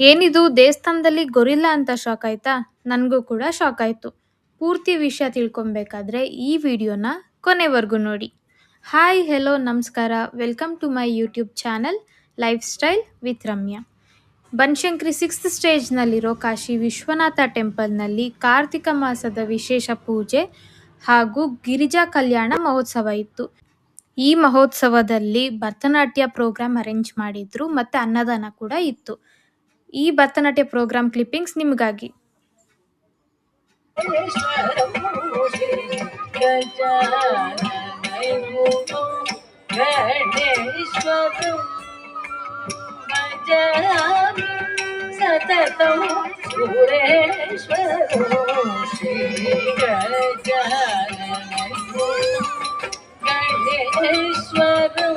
ಏನಿದು ದೇವಸ್ಥಾನದಲ್ಲಿ ಗೊರಿಲ್ಲ ಅಂತ ಶಾಕ್ ಆಯ್ತಾ? ನನಗೂ ಕೂಡ ಶಾಕ್ ಆಯಿತು. ಪೂರ್ತಿ ವಿಷಯ ತಿಳ್ಕೊಬೇಕಾದ್ರೆ ಈ ವಿಡಿಯೋನ ಕೊನೆವರೆಗೂ ನೋಡಿ. ಹಾಯ್ ಹೆಲೋ ನಮಸ್ಕಾರ. Welcome to my YouTube channel lifestyle with Ramya Banashankari sixth ಸ್ಟೇಜ್ನಲ್ಲಿರೋ Kashi Vishwanath ಟೆಂಪಲ್ನಲ್ಲಿ ಕಾರ್ತಿಕ ಮಾಸದ ವಿಶೇಷ ಪೂಜೆ ಹಾಗೂ ಗಿರಿಜಾ ಕಲ್ಯಾಣ ಮಹೋತ್ಸವ ಇತ್ತು. ಈ ಮಹೋತ್ಸವದಲ್ಲಿ ಭರತನಾಟ್ಯ ಪ್ರೋಗ್ರಾಮ್ ಅರೇಂಜ್ ಮಾಡಿದ್ರು ಮತ್ತು ಅನ್ನದಾನ ಕೂಡ ಇತ್ತು. ಈ ಭರತನಾಟ್ಯ ಪ್ರೋಗ್ರಾಮ್ ಕ್ಲಿಪ್ಪಿಂಗ್ಸ್ ನಿಮಗಾಗಿ. ಸತತಂ ಸುರೇಶ್ವರೋ ಶ್ರೀ ಗಜಾನನ ಗಣೇಶ್ವರಂ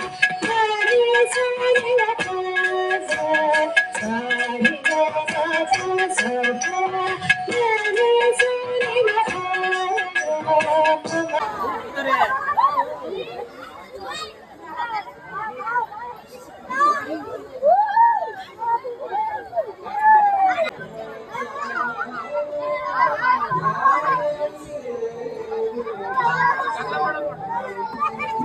Thank you.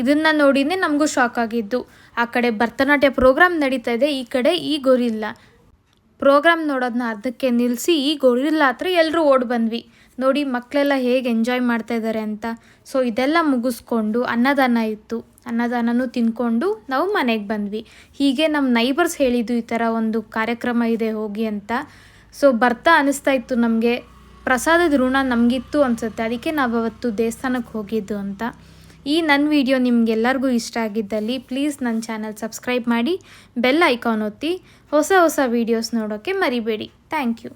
ಇದನ್ನ ನೋಡಿನೇ ನಮಗೂ ಶಾಕ್ ಆಗಿದ್ದು. ಆ ಕಡೆ ಭರತನಾಟ್ಯ ಪ್ರೋಗ್ರಾಮ್ ನಡೀತಾ ಇದೆ, ಈ ಕಡೆ ಈ ಗೊರಿಲ್ಲ. ಪ್ರೋಗ್ರಾಮ್ ನೋಡೋದನ್ನ ಅರ್ಧಕ್ಕೆ ನಿಲ್ಲಿಸಿ ಈ ಗೊರಿಲ್ಲ ಹತ್ರ ಎಲ್ಲರೂ ಓಡಿ ಬಂದ್ವಿ. ನೋಡಿ ಮಕ್ಕಳೆಲ್ಲ ಹೇಗೆ ಎಂಜಾಯ್ ಮಾಡ್ತಾ ಇದ್ದಾರೆ ಅಂತ. ಸೊ ಇದೆಲ್ಲ ಮುಗಿಸ್ಕೊಂಡು ಅನ್ನದಾನ ಇತ್ತು. ಅನ್ನದಾನನೂ ತಿನ್ಕೊಂಡು ನಾವು ಮನೆಗೆ ಬಂದ್ವಿ. ಹೀಗೆ ನಮ್ಮ ನೈಬರ್ಸ್ ಹೇಳಿದ್ದು ಈ ಥರ ಒಂದು ಕಾರ್ಯಕ್ರಮ ಇದೆ, ಹೋಗಿ ಅಂತ. ಸೊ ಬರ್ತಾ ಅನಿಸ್ತಾ ಇತ್ತು ನಮಗೆ. ಪ್ರಸಾದದ ಋಣ ನಮಗಿತ್ತು ಅನಿಸುತ್ತೆ. ಅದಕ್ಕೆ ನಾವು ಅವತ್ತು ದೇವಸ್ಥಾನಕ್ಕೆ ಹೋಗಿದ್ದು ಅಂತ. ಈ ನನ್ನ ವಿಡಿಯೋ ನಿಮಗೆಲ್ಲರಿಗೂ ಇಷ್ಟ ಆಗಿದ್ದಲ್ಲಿ ಪ್ಲೀಸ್ ನನ್ನ ಚಾನಲ್ ಸಬ್ಸ್ಕ್ರೈಬ್ ಮಾಡಿ ಬೆಲ್ ಐಕಾನ್ ಒತ್ತಿ ಹೊಸ ಹೊಸ ವೀಡಿಯೋಸ್ ನೋಡೋಕ್ಕೆ ಮರಿಬೇಡಿ. Thank you.